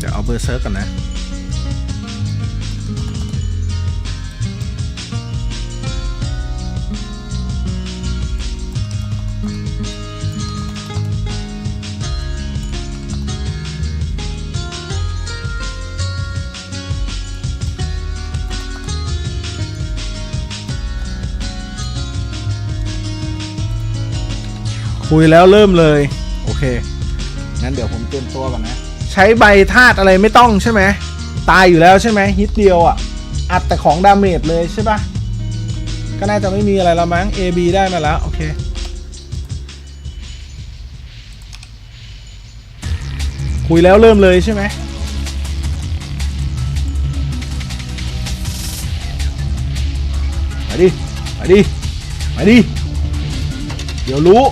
เดี๋ยวเอาเบอร์เซิร์กกันนะคุยแล้วเริ่มเลย โอเค งั้นเดี๋ยวผมเตรียมตัวก่อนนะ ใช้ใบธาตุอะไรไม่ต้องใช่ไหมตายอยู่แล้วใช่ไหมฮิตเดียวอะ อัดแต่ของดาเมจเลยใช่ปะก็น่าจะไม่มีอะไรแล้วมั้ง A B ได้มาแล้ว โอเค คุยแล้วเริ่มเลยใช่ไหมมาดิมาดิมาดิ เดี๋ยวรู้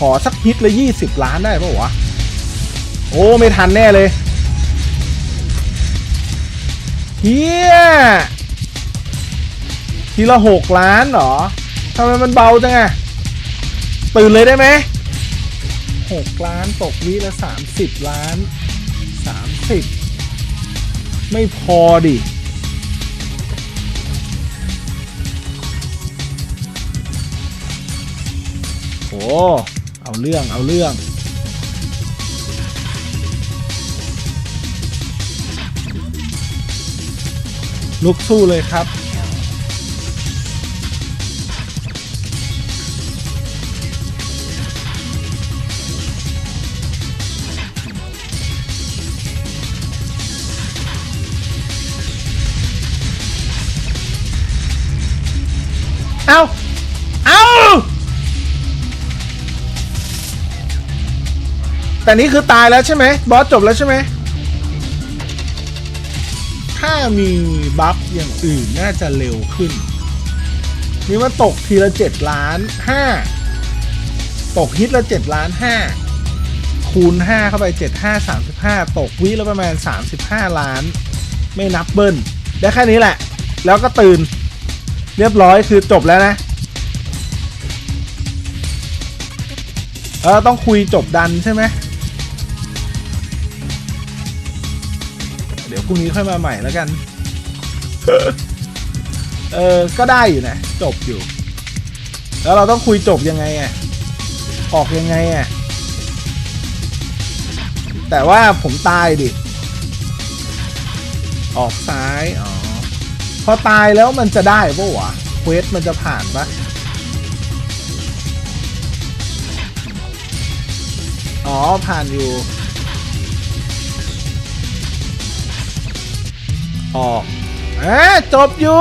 ขอสักฮิตละยี่สิบล้านได้ปะวะ โอ้ ไม่ทันแน่เลยเฮียทีละหกล้านเหรอทำไมมันเบาจังอะตื่นเลยได้ไหมหกล้านตกวิละสามสิบล้านสามสิบไม่พอดิโอ้ เอาเรื่องเอาเรื่อง ลุกสู้เลยครับ เอาเอา แต่นี่คือตายแล้วใช่ไหมบอสจบแล้วใช่ไหมถ้ามีบัฟอย่างอื่นน่าจะเร็วขึ้น นี่มันตกทีละเจ็ดล้านห้าตกฮิตละเจ็ดล้านห้าคูณห้าเข้าไปเจ็ดห้าสามสิบห้าตกวิละประมาณสามสิบห้าล้าน ไม่นับเบิ้ลได้แค่นี้แหละ แล้วก็ตื่น เรียบร้อยคือจบแล้วนะเออต้องคุยจบดันใช่ไหม เดี๋ยวพรุ่งนี้ค่อยมาใหม่แล้วกัน เออ ก็ได้อยู่นะ จบอยู่ แล้วเราต้องคุยจบยังไงอะออกยังไงอะแต่ว่าผมตายดิ ออกซ้าย อ๋อ พอตายแล้วมันจะได้ปะวะ เควสมันจะผ่านปะอ๋อ ผ่านอยู่ ออกเอ๊ะจบอยู่